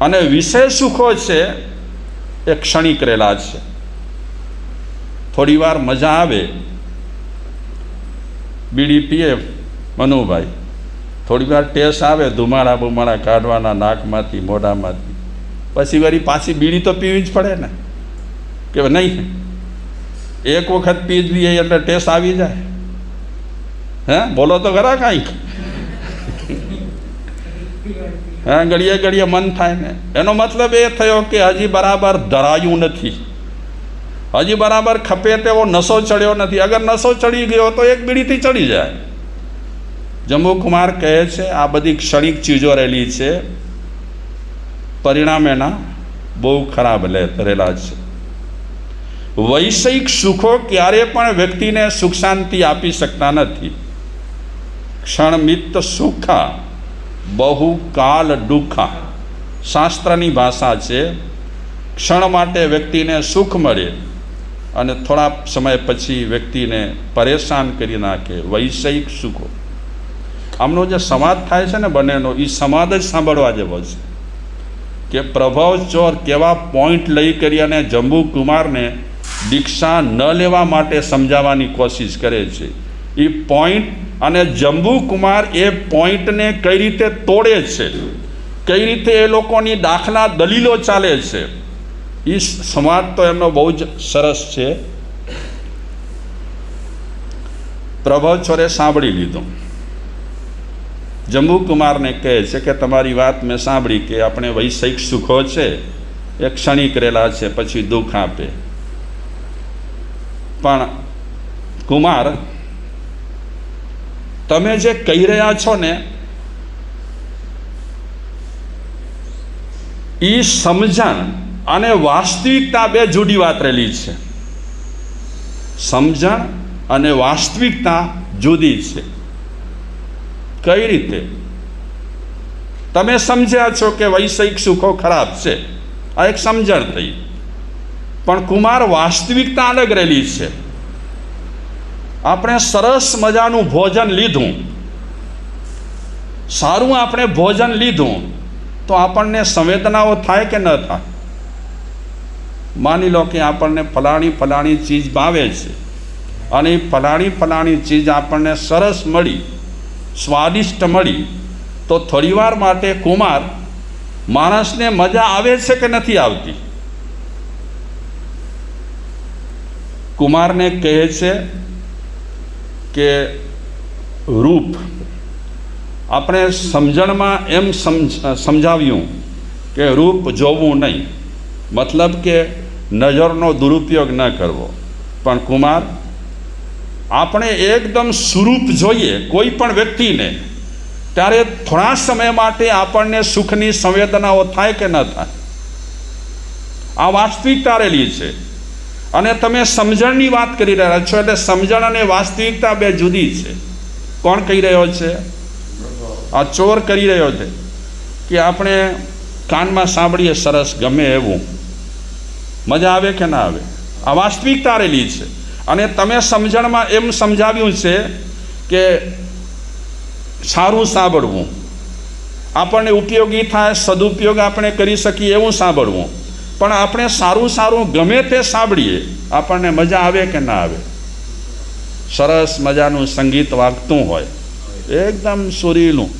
અને વિષય સુખો છે, એ ક્ષણિક રહેલા છે. થોડી વાર મજા આવે. બીડી પીએ મનુભાઈ, થોડી વાર ટેસ્ટ આવે, ધુમાડા બુમાડા કાઢવાના નાકમાંથી, મોઢામાંથી. પછી વળી પાછી બીડી તો પીવી જ પડે ને. કે નહીં? એક વખત પી જ લઈએ એટલે ટેસ્ટ આવી જાય. હે? બોલો તો ખરા કાંઈક હા ઘડીએ ઘડીએ મન થાય ને. એનો મતલબ એ થયો કે હજી બરાબર ધરાયું નથી. હજી બરાબર ખપે તેવો નશો ચડ્યો નથી. અગર નશો ચડી ગયો તો એક બીડીથી ચડી જાય. જમ્મુ કુમાર કહે છે, આ બધી ક્ષણિક ચીજો રહેલી છે. પરિણામ એના બહુ ખરાબ રહેલા છે. વૈષયિક સુખો ક્યારે પણ વ્યક્તિને સુખ શાંતિ આપી શકતા નથી. ક્ષણમિત સુખા બહુ કાલ દુઃખા. શાસ્ત્રની ભાષા છે, ક્ષણ માટે વ્યક્તિને સુખ મળે અને થોડા સમય પછી વ્યક્તિને પરેશાન કરી નાખે, વૈષયિક સુખો. આમનો જે સંવાદ થાય છે ને બંનેનો એ સંવાદ જ સાંભળવા જેવો છે. કે પ્રભાવ ચોર કેવા પોઈન્ટ લઈ કરી અને જંબુ કુમારને દીક્ષા ન લેવા માટે સમજાવવાની કોશિશ કરે છે. એ પોઈન્ટ અને જંબુ કુમાર એ પોઈન્ટને કઈ રીતે તોડે છે? કઈ રીતે એ લોકોની દાખલા દલીલો ચાલે છે? એ સંવાદ તો એમનો બહુ જ સરસ છે. પ્રભાવ ચોરે સાંભળી લીધું. જંબુકુમારને કહે છે કે, તમારી વાત મેં સાંભળી કે આપણે વૈષયિક સુખો છે, એ ક્ષણિક રહેલા છે, પછી દુઃખ આપે. પણ કુમાર તમે જે કહી રહ્યા છો ને એ સમજણ અને વાસ્તવિકતા બે જુદી વાત રહેલી છે. સમજણ અને વાસ્તવિકતા જુદી છે. કઈ રીતે? તમે સમજ્યા છો કે વૈષયિક સુખો ખરાબ છે. આ એક સમજણ થઈ. પણ કુમાર વાસ્તવિકતા અલગ રહેલી છે. આપણે સરસ મજાનું ભોજન લીધું. સારું આપણે ભોજન લીધું, તો આપણને સંવેદનાઓ થાય કે ન થાય? માની લો કે આપણને ફલાણી ફલાણી ચીજ ભાવે છે, અને ફલાણી ફલાણી ચીજ આપણને સરસ મળી, સ્વાદિષ્ટ મળી, તો થોડીવાર માટે કુમાર, માણસને મજા આવે છે કે નથી આવતી? કુમારને કહે છે કે રૂપ. આપણે સમજણમાં એમ સમજાવ્યું કે રૂપ જોવું નહીં. મતલબ કે નજરનો દુરુપયોગ ન કરવો. પણ કુમાર, આપણે એકદમ સ્વરૂપ જોઈએ કોઈ પણ વ્યક્તિને, ત્યારે થોડા સમય માટે આપણને સુખની સંવેદનાઓ થાય કે ન થાય? આ વાસ્તવિકતા રહેલી છે. અને તમે સમજણની વાત કરી રહ્યા છો એટલે સમજણ અને વાસ્તવિકતા બે જુદી છે. કોણ કહી રહ્યો છે? આ ચોર કરી રહ્યો છે કે આપણે કાનમાં સાંભળીએ સરસ, ગમે એવું. મજા આવે કે ના આવે? આ વાસ્તવિકતા રહેલી છે. અને તમે સમજણમાં એમ સમજાવ્યું છે કે સારું સાંભળવું. આપણને ઉપયોગી થાય, સદુપયોગ આપણે કરી શકીએ એવું સાંભળવું. પણ આપણે સારું સારું ગમે તે સાંભળીએ, આપણને મજા આવે કે ના આવે? સરસ મજાનું સંગીત વાગતું હોય, એકદમ સુરીલું.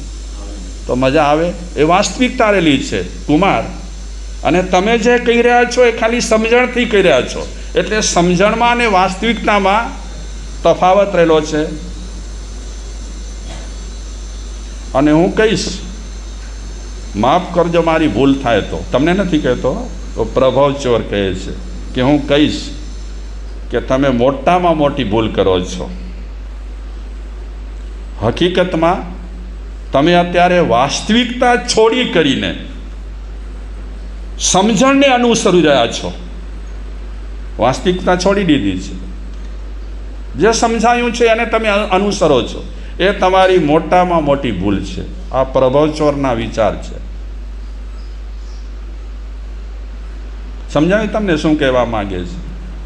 તો મજા આવે? એ વાસ્તવિકતા રહેલી છે, કુમાર. અને તમે જે કહી રહ્યા છો એ ખાલી સમજણથી કહી રહ્યા છો. એટલે સમજણમાં અને વાસ્તવિકતામાં તફાવત રહેલો છે. અને હું કહીશ, માફ કરજો, મારી ભૂલ થાય તો. તમને નથી કહેતો? તો પ્રભવ ચોર કહે છે કે હું કહીશ કે તમે મોટામાં મોટી ભૂલ કરો છો. હકીકતમાં તમે અત્યારે વાસ્તવિકતા છોડી કરીને સમજણને અનુસરી રહ્યા છો. વાસ્તવિકતા છોડી દીધી છે. જે સમજાયું છે એને તમે અનુસરો છો. એ તમારી મોટામાં મોટી ભૂલ છે. આ પ્રભવચોરના વિચાર છે. સમજાયું તમને શું કહેવા માગે છે?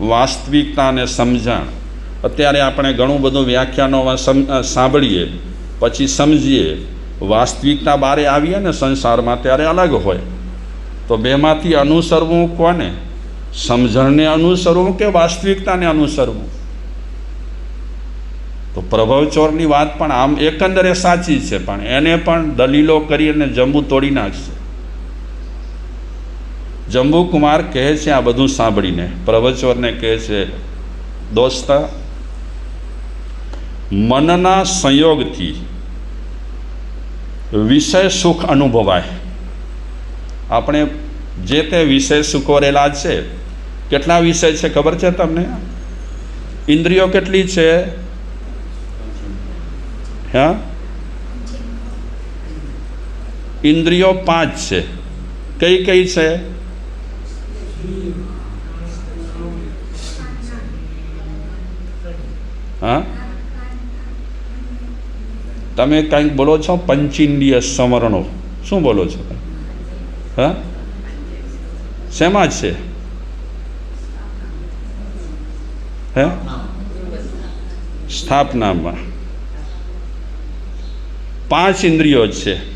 વાસ્તવિકતા અને સમજણ. અત્યારે આપણે ઘણું બધું વ્યાખ્યાનોમાં સાંભળીએ, પછી સમજીએ. વાસ્તવિકતા બારે આવીએ ને સંસારમાં ત્યારે અલગ હોય. તો બેમાંથી અનુસરવું કોને? સમજણને અનુસરવું કે વાસ્તવિકતાને અનુસરવું? તો પ્રભવચોરની વાત પણ આમ એકંદરે સાચી છે, પણ એને પણ દલીલો કરી અને જંબુ તોડી નાખશે. જંબુ કુમાર કહે છે આ બધું સાંભળીને, પ્રવચવરને કહે છે, દોસ્તા, મનના સંયોગથી વિષય સુખ અનુભવાય. આપણે જે તે વિષય સુખવરેલા છે, કેટલા વિષય છે ખબર છે તમને? ઇન્દ્રિયો કેટલી છે? હા? ઇન્દ્રિયો પાંચ છે. કઈ કઈ છે? હા? તમે કંઈક બોલો છો? પંચિંદ્રિય સમરણો શું બોલો છો? હા? શેમાં જ છે? હે? સ્થાપનામાં. પાંચ ઇન્દ્રિયો છે.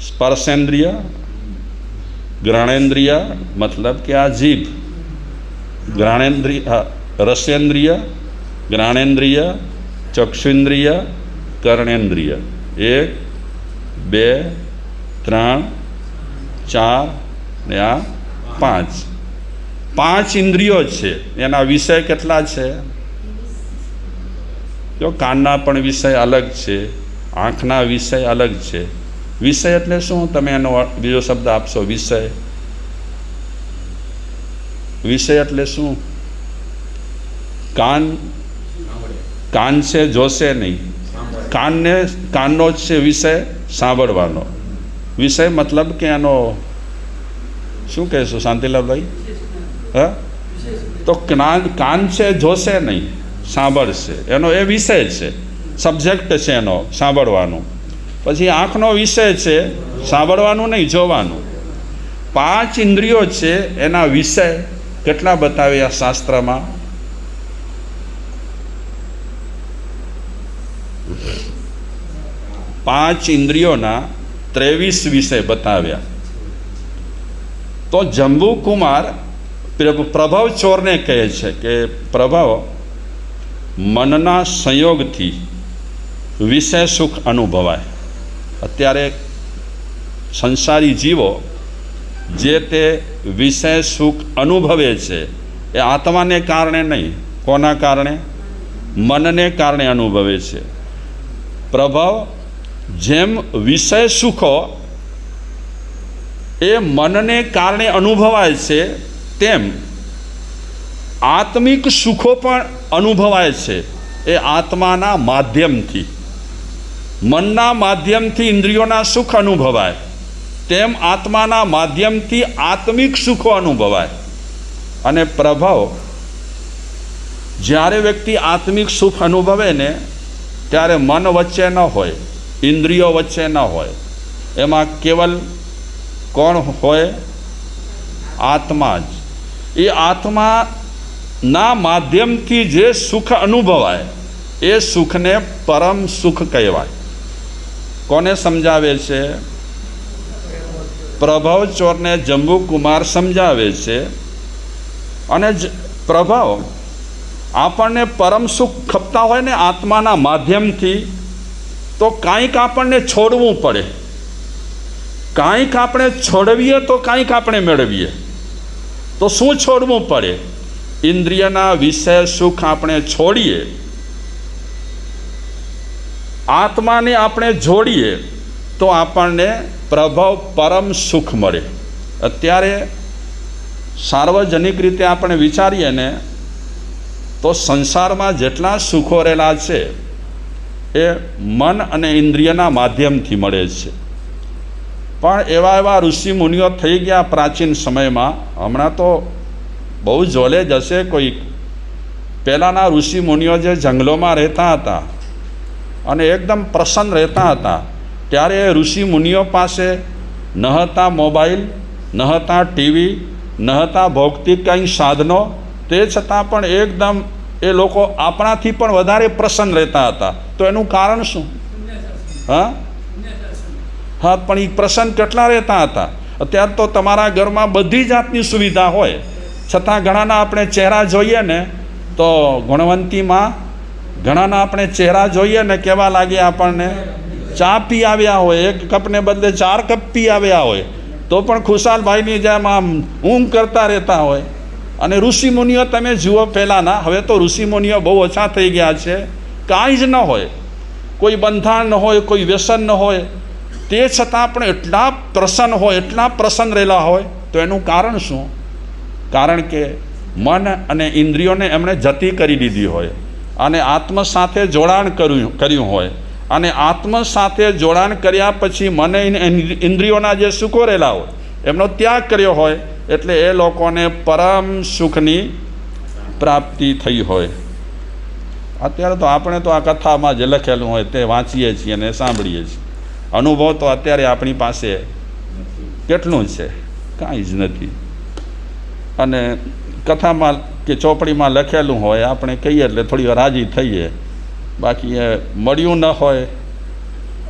સ્પર્શેન્દ્રિય ગ્રહણેન્દ્રિય મતલબ કે આ જીભ. ગ્રહણેન્દ્રિય રસેન્દ્રિય, જ્ઞાનેન્દ્રિય, ચક્ષુન્દ્રિય, કર્ણેન્દ્રિય. એક, બે, ત્રણ, ચાર ને આ પાંચ. પાંચ ઇન્દ્રિયો છે. એના વિષય કેટલા છે? જો કાનના પણ વિષય અલગ છે, આંખના વિષય અલગ છે વિષય એટલે શું? તમે એનો બીજો શબ્દ આપશો, વિષય. વિષય એટલે શું? કાન કાન છે, જોશે નહીં. કાનને, કાનનો જ છે વિષય, સાંભળવાનો. વિષય મતલબ કે એનો, શું કહેશું, શાંતિલાલભાઈ? હા? તો કાન કાન છે, જોશે નહીં, સાંભળશે. એનો એ વિષય છે, સબ્જેક્ટ છે એનો, સાંભળવાનું. પછી આંખનો વિષય છે, સાંભળવાનું નહીં, જોવાનું. પાંચ ઇન્દ્રિયો છે, એના વિષય કેટલા બતાવ્યા શાસ્ત્રમાં? પાંચ ઇન્દ્રિયોના ત્રેવીસ વિષય બતાવ્યા. તો જંબુકુમાર પ્રભાવ ચોરને કહે છે કે, પ્રભાવ, મનના સંયોગથી વિષય સુખ અનુભવાય. અત્યારે સંસારી જીવો જે તે વિષય સુખ અનુભવે છે, એ આત્માને કારણે નહીં, કોના કારણે? મનને કારણે અનુભવે છે. પ્રભાવ, જેમ વિષય સુખો એ મનને કારણે અનુભવાય છે, તેમ આત્મિક સુખો પણ અનુભવાય છે, એ આત્માના માધ્યમથી. મનના માધ્યમથી ઇન્દ્રિયોના સુખ અનુભવાય. તેમ આત્માના માધ્યમથી આત્મિક સુખો અનુભવાય. અને પ્રભાવ, જ્યારે વ્યક્તિ આત્મિક સુખ અનુભવે ને, ત્યારે મન વચ્ચે ન હોય, ઇન્દ્રિયો વચ્ચે ન હોય. એમાં કેવલ કોણ હોય? આત્મા જ. એ આત્માના માધ્યમથી જે સુખ અનુભવાય, એ સુખને પરમ સુખ કહેવાય. કોને સમજાવે છે? પ્રભાવ ચોરને જંબુકુમાર સમજાવે છે. અને પ્રભાવ, આપણને પરમ સુખ ખપતા હોય ને આત્માના માધ્યમથી, તો કાંઈક આપણને છોડવું પડે. કાંઈક આપણે છોડવીએ તો કાંઈક આપણે મેળવીએ. તો શું છોડવું પડે? ઇન્દ્રિયના વિષય સુખ આપણે છોડીએ. આત્માને આપણે જોડીએ તો આપણને પ્રભાવ પરમ સુખ મળે. અત્યારે સાર્વજનિક રીતે આપણે વિચારીએ ને, તો સંસારમાં જેટલા સુખો રહેલા છે, એ મન અને ઇન્દ્રિયના માધ્યમથી મળે છે. પણ એવા એવા ઋષિ મુનિઓ થઈ ગયા પ્રાચીન સમયમાં, હમણાં તો બહુ જોલે જશે કોઈ. પહેલાંના ઋષિ મુનિઓ જે જંગલોમાં રહેતા હતા અને એકદમ પ્રસન્ન રહેતા હતા. ત્યારે એ ઋષિ મુનિઓ પાસે ન હતા મોબાઈલ, ન હતા ટીવી, ન હતા ભૌતિક કંઈ સાધનો, તે છતાં પણ એકદમ એ લોકો આપણાથી પણ વધારે પ્રસન્ન રહેતા હતા. તો એનું કારણ શું? હા? હા, પણ એ પ્રસન્ન કેટલા રહેતા હતા? અત્યારે તો તમારા ઘરમાં બધી જાતની સુવિધા હોય. છતાં ઘણાના આપણે ચહેરા જોઈએ ને, તો ગુણવંતીમાં ઘણાના આપણે ચહેરા જોઈએ ને કેવા લાગે આપણને? ચા પી આવ્યા હોય, એક કપને બદલે ચાર કપ પી આવ્યા હોય, તો પણ ખુશાલભાઈની જેમ આમ ઊંઘ કરતા રહેતા હોય. અને ઋષિમુનિઓ તમે જુઓ પહેલાંના, હવે તો ઋષિમુનિઓ બહુ ઓછા થઈ ગયા છે. કાંઈ જ ન હોય. કોઈ બંધાણ ન હોય, કોઈ વ્યસન ન હોય. તે છતાં પણ એટલા પ્રસન્ન હોય, એટલા પ્રસન્ન રહેલા હોય, તો એનું કારણ શું? કારણ કે મન અને ઇન્દ્રિયોને એમણે જતી કરી દીધી હોય. અને આત્મ સાથે જોડાણ કર્યું કર્યું હોય. અને આત્મ સાથે જોડાણ કર્યા પછી મને ઇન્દ્રિયોના જે સુખો રહેલા હોય, એમનો ત્યાગ કર્યો હોય, એટલે એ લોકોને પરમ સુખની પ્રાપ્તિ થઈ હોય. અત્યારે તો આપણે તો આ કથામાં જે લખેલું હોય તે વાંચીએ છીએ અને સાંભળીએ છીએ. અનુભવ તો અત્યારે આપણી પાસે કેટલું છે? કાંઈ જ નથી. અને કથામાં કે ચોપડીમાં લખેલું હોય, આપણે કહીએ એટલે થોડી વાર રાજી થઈએ. બાકી એ મળ્યું ન હોય.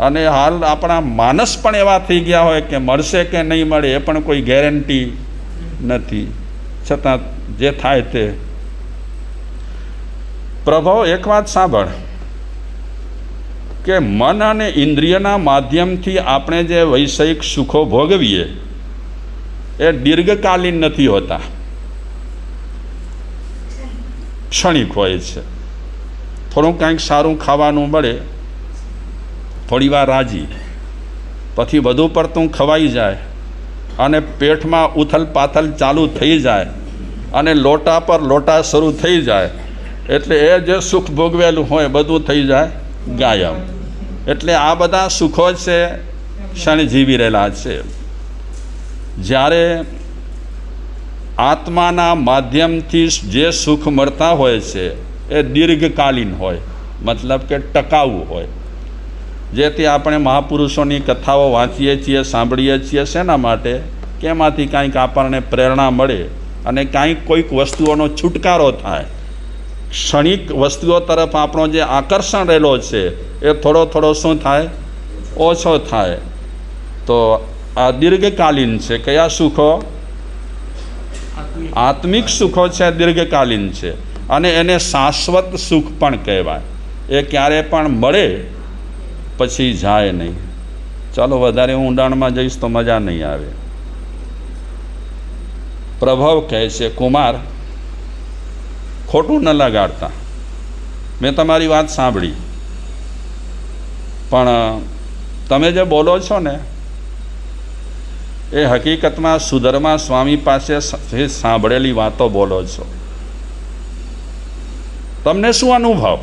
અને હાલ આપણા માનસ પણ એવા થઈ ગયા હોય કે મળશે કે નહીં મળે એ પણ કોઈ ગેરંટી નથી. છતાં જે થાય તે. પ્રભાવ એક વાત સાંભળ. કે મન અને ઇન્દ્રિયના માધ્યમથી આપણે જે વૈષયિક સુખો ભોગવીએ, એ દીર્ઘકાલીન નથી હોતા. ક્ષણિક હોય છે. થોડું કાંઈક સારું ખાવાનું મળે, થોડી વાર રાજી. પછી વધુ પડતું ખવાઈ જાય અને પેટમાં ઉથલ પાથલ ચાલુ થઈ જાય અને લોટા પર લોટા શરૂ થઈ જાય. એટલે એ જે સુખ ભોગવેલું હોય બધું થઈ જાય ગાયબ. એટલે આ બધા સુખો છે ક્ષણ જીવી રહેલા છે. જ્યારે આત્માના માધ્યમથી જે સુખ મળતા હોય છે, એ દીર્ઘકાલીન હોય, મતલબ કે ટકાઉ હોય. જેથી આપણે મહાપુરુષોની કથાઓ વાંચીએ છીએ, સાંભળીએ છીએ, શેના માટે? કેમાંથી કાંઈક આપણને પ્રેરણા મળે અને કાંઈક કોઈક વસ્તુઓનો છુટકારો થાય. ક્ષણિક વસ્તુઓ તરફ આપણો જે આકર્ષણ રહેલો છે, એ થોડો થોડો શું થાય? ઓછો થાય. તો આ દીર્ઘકાલીન છે. કયા સુખો? આત્મિક સુખો છે, દીર્ઘકાલીન છે. અને એને શાશ્વત સુખ પણ કહેવાય. એ ક્યારે પણ મળે, પછી જાય નહીં. ચાલો, વધારે ઊંડાણમાં જઈશ તો મજા નહીં આવે. પ્રભાવ કહે છે, કુમાર, ખોટું ન લગાડતા. મેં તમારી વાત સાંભળી. પણ, તમે જે બોલો છો ને એ હકીકતમાં સુધર્મા સ્વામી પાસે સાંભળેલી વાતો બોલો છો. તમને શું અનુભવ?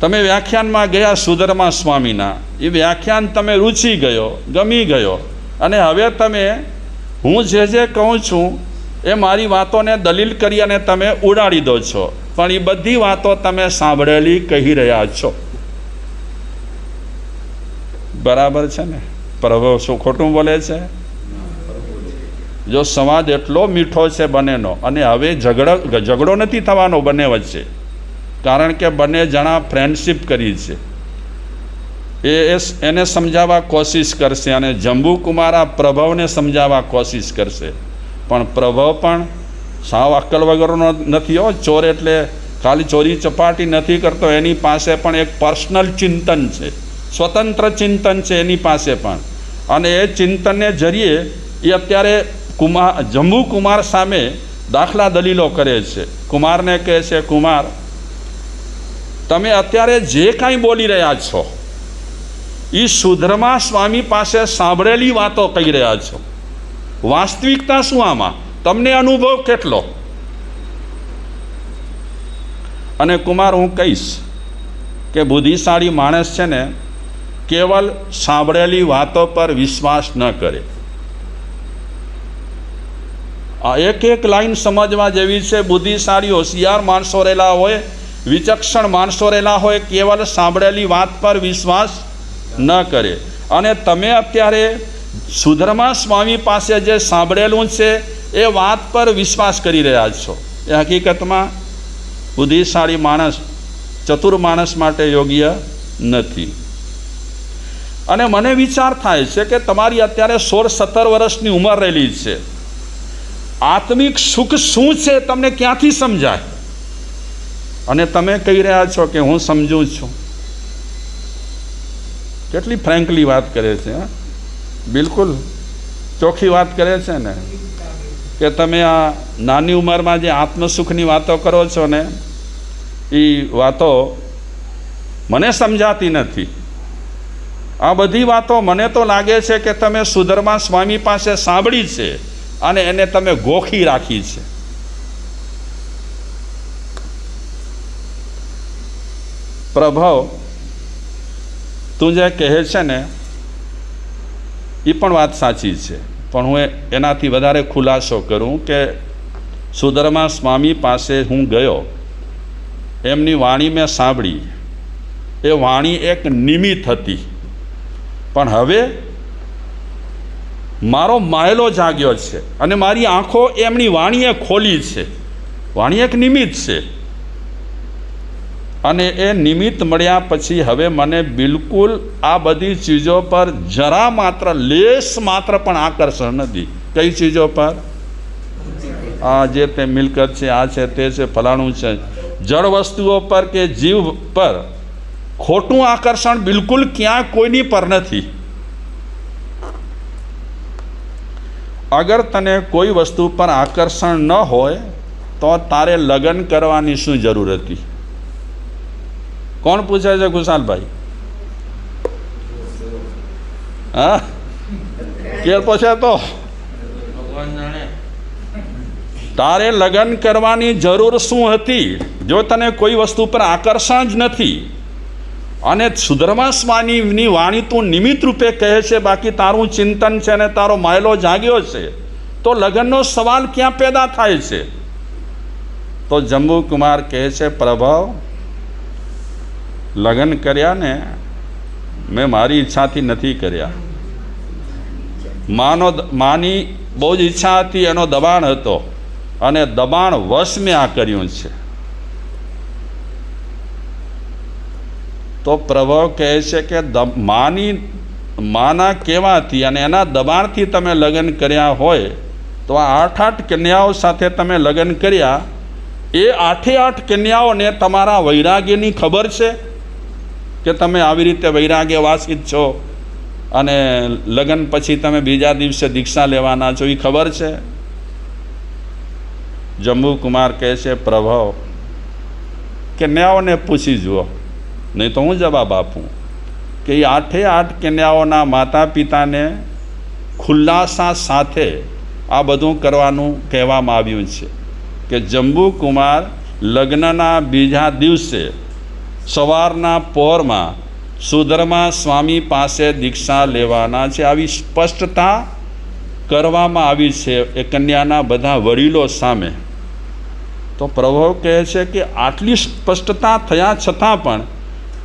તમે વ્યાખ્યાનમાં ગયા સુધર્મા સ્વામીના. એ વ્યાખ્યાન તમે રૂચી ગયો, ગમી ગયો. અને હવે તમે, હું જે જે કહું છું, એ મારી વાતોને દલીલ કરી અને તમે ઉડાડી દો છો. પણ એ બધી વાતો તમે સાંભળેલી કહી રહ્યા છો. બરાબર છે ને? પ્રભુ શું ખોટું બોલે છે? જો સમાજ એટલો મીઠો છે બંનેનો, અને હવે ઝઘડો ઝઘડો નથી થવાનો બંને વચ્ચે, કારણ કે બંને જણા ફ્રેન્ડશીપ કરી છે. એ એને સમજાવવા કોશિશ કરશે અને જંબુકુમાર આ પ્રભવને સમજાવવા કોશિશ કરશે. પણ પ્રભવ પણ સાવ અક્કલ વગરનો નથી હો, ચોર એટલે ખાલી ચોરી ચપાટી નથી કરતો, એની પાસે પણ એક પર્સનલ ચિંતન છે. સ્વતંત્ર ચિંતન છે એની પાસે પણ. અને એ ચિંતનને જરીએ એ અત્યારે કુમાર, જંબુ કુમાર સામે દાખલા દલીલો કરે છે. કુમારને કહે છે, કુમાર, તમે અત્યારે જે કાંઈ બોલી રહ્યા છો એ સુધર્મા સ્વામી પાસે સાંભળેલી વાતો કહી રહ્યા છો. વાસ્તવિકતા શું આમાં? તમને અનુભવ કેટલો? અને કુમાર, હું કહીશ કે બુદ્ધિશાળી માણસ છે ને કેવલ સાંભળેલી વાતો પર વિશ્વાસ ન કરે. આ એક એક લાઈન સમજવા જેવી છે, બુદ્ધિશાળી, હોશિયાર માણસો રહેલા હોય, વિચક્ષણ માણસો રહેલા હોય, કેવલ સાંભળેલી વાત પર વિશ્વાસ ન કરે. અને તમે અત્યારે સુધર્મા સ્વામી પાસે જે સાંભળેલું છે, એ વાત પર વિશ્વાસ કરી રહ્યા છો. એ હકીકતમાં બુદ્ધિશાળી માણસ, ચતુર માણસ માટે યોગ્ય નથી. અને મને વિચાર થાય છે કે તમારી અત્યારે સોળ સત્તર વર્ષની ઉંમર રહેલી છે. આત્મિક સુખ શું છે તમને ક્યાંથી સમજાય? અને તમે કહી રહ્યા છો કે હું સમજું છું. કેટલી ફ્રેન્કલી વાત કરે છે બિલકુલ ચોખ્ખી વાત કરે છે ને? કે તમે આ નાની ઉંમરમાં જે આત્મસુખની વાતો કરો છો ને એ વાતો મને સમજાતી નથી. આ બધી વાતો મને તો લાગે છે કે તમે સુધર્મા સ્વામી પાસે સાંભળી છે અને એને તમે ગોખી રાખી છે. પ્રભાવ, તું જે કહે છે ને એ પણ વાત સાચી છે. પણ હું એનાથી વધારે ખુલાસો કરું કે સુધર્મા સ્વામી પાસે હું ગયો. એમની વાણી મેં સાંભળી. એ વાણી એક નિમિત્ત હતી. પણ હવે મારો માયલો જાગ્યો છે અને મારી આંખો એમની વાણીએ ખોલી છે. વાણી એક નિમિત્ત છે. અને એ નિમિત્ત મળ્યા પછી હવે મને બિલકુલ આ બધી ચીજો પર જરા માત્ર લેશ માત્ર પણ આકર્ષણ નથી. કઈ ચીજો પર? આ જે તે મિલકત છે, આ છે, તે છે, ફલાણું છે. જળ વસ્તુઓ પર કે જીવ પર? ખોટું આકર્ષણ બિલકુલ ક્યાં કોઈની પર નથી. અગર તને કોઈ વસ્તુ પર આકર્ષણ ન હોય તો તારે લગ્ન કરવાની શું જરૂર હતી? કોણ પૂછે છે કુશાલભાઈ હા? કે પૂછે તો? તારે લગ્ન કરવાની જરૂર શું હતી? જો તને કોઈ વસ્તુ પર આકર્ષણ જ નથી અને સુધર્મા સ્વામીની વાણી તું નિમિત્ત રૂપે કહે છે, બાકી તારું ચિંતન છે ને તારો માયલો જાગ્યો છે, તો લગ્નનો સવાલ ક્યાં પેદા થાય છે? તો જંબુ કુમાર કહે છે, પ્રભાવ, લગ્ન કર્યા ને મેં મારી ઈચ્છાથી નથી કર્યા. માનો માની બહુ જ ઈચ્છા હતી, એનો દબાણ હતો, અને દબાણ વશ મેં આ કર્યું છે. તો પ્રભાવ કહે છે કે માની, માના કહેવાથી અને એના દબાણથી તમે લગ્ન કર્યા હોય, તો આ આઠ આઠ કન્યાઓ સાથે તમે લગ્ન કર્યા, એ આઠે આઠ કન્યાઓને તમારા વૈરાગ્યની ખબર છે? કે તમે આવી રીતે વૈરાગ્ય વાસિત છો અને લગ્ન પછી તમે બીજા દિવસે દીક્ષા લેવાના છો, એ ખબર છે? જંબુકુમાર કહે છે, પ્રભાવ, કન્યાઓને પૂછી જુઓ. નહીં તો હું જવાબ આપું કે એ આઠે આઠ કન્યાઓના માતા પિતાને ખુલ્લાસા સાથે આ બધું કરવાનું કહેવામાં આવ્યું છે કે જંબુ કુમાર લગ્નના બીજા દિવસે સવારના પહોરમાં સુધર્મા સ્વામી પાસે દીક્ષા લેવાના છે. આવી સ્પષ્ટતા કરવામાં આવી છે એ કન્યાના બધા વડીલો સામે. તો પ્રભુ કહે છે કે આટલી સ્પષ્ટતા થયા છતાં પણ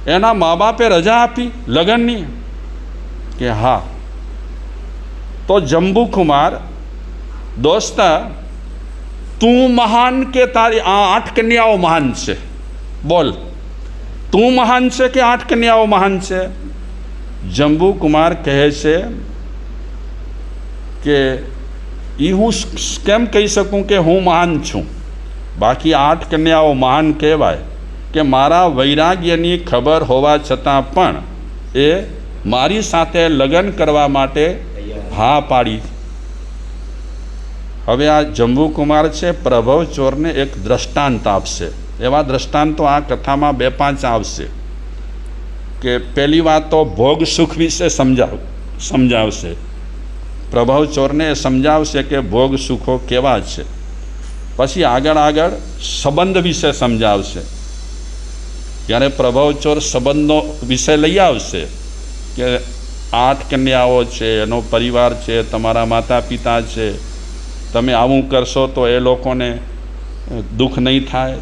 એના મા બાપે રજા આપી, લગ્નની, કે હા. તો જંબુ કુમાર દોસ્તા, તું મહાન કે તારી આ આઠ કન્યાઓ મહાન છે? બોલ. તું મહાન છે કે આઠ કન્યાઓ મહાન છે? જંબુ કુમાર કહે છે કે એ હું સ- કેમ કહી શકું કે હું મહાન છું? બાકી આઠ કન્યાઓ મહાન કહેવાય. કે મારા વૈરાગ્યની ખબર હોવા છતાં પણ એ મારી સાથે લગ્ન કરવા માટે હા પાડી. હવે આ જંબુકુમાર છે, પ્રભવ ચોરને એક દ્રષ્ટાંત આપશે. એવા દ્રષ્ટાંતો આ કથામાં બે પાંચ આવશે કે પહેલી વાત તો ભોગ સુખ વિશે સમજાવ, સમજાવશે. પ્રભાવ ચોરને એ સમજાવશે કે ભોગ સુખો કેવા છે. પછી આગળ આગળ સંબંધ વિશે સમજાવશે. જ્યારે પ્રભવચોર સંબંધનો વિષય લઈ આવશે કે આઠ કન્યાઓ છે, એનો પરિવાર છે, તમારા માતા પિતા છે, તમે આવું કરશો તો એ લોકોને દુઃખ નહીં થાય.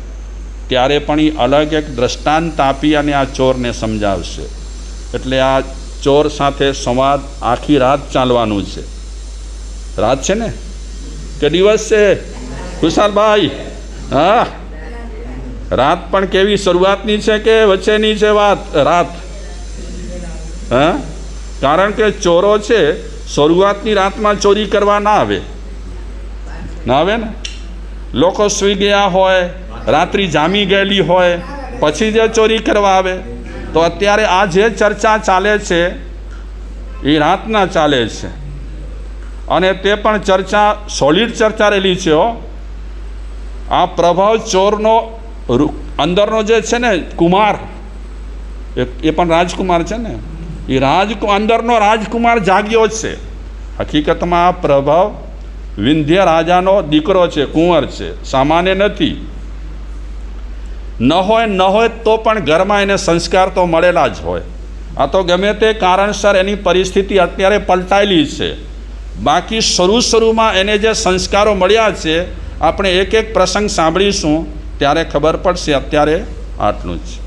ત્યારે પણ એ અલગ એક દ્રષ્ટાંત આપી અને આ ચોરને સમજાવશે. એટલે આ ચોર સાથે સંવાદ આખી રાત ચાલવાનું છે. રાત છે ને? કે દિવસ છે? ખુશાલભાઈ, હા? રાત પણ કેવી શરૂઆતની છે કે વચ્ચેની છે વાત? રાત. હા? કારણ કે ચોરો છે, શરૂઆતની રાતમાં ચોરી કરવા ના આવે. ના આવે ને? લોકો સૂઈ ગયા હોય, રાત્રિ જામી ગયેલી હોય, પછી જે ચોરી કરવા આવે. તો અત્યારે આ જે ચર્ચા ચાલે છે એ રાતના ચાલે છે. અને તે પણ ચર્ચા સોલિડ ચર્ચા રહેલી છે હો. આ પ્રભાવ ચોરનો અંદરનો જે છે ને, કુમાર એ પણ રાજકુમાર છે ને. એ રાજ અંદરનો રાજકુમાર જાગ્યો જ છે. હકીકતમાં આ પ્રભાવ વિંધ્ય રાજાનો દીકરો છે, કુંવર છે. સામાન્ય નથી. ન હોય ન હોય તો પણ ઘરમાં એને સંસ્કાર તો મળેલા જ હોય. આ તો ગમે તે કારણસર એની પરિસ્થિતિ અત્યારે પલટાયેલી છે. બાકી શરૂ શરૂમાં એને જે સંસ્કારો મળ્યા છે, આપણે એક એક પ્રસંગ સાંભળીશું. ત્યારે ખબર પડશે અત્યારે આટલું જ.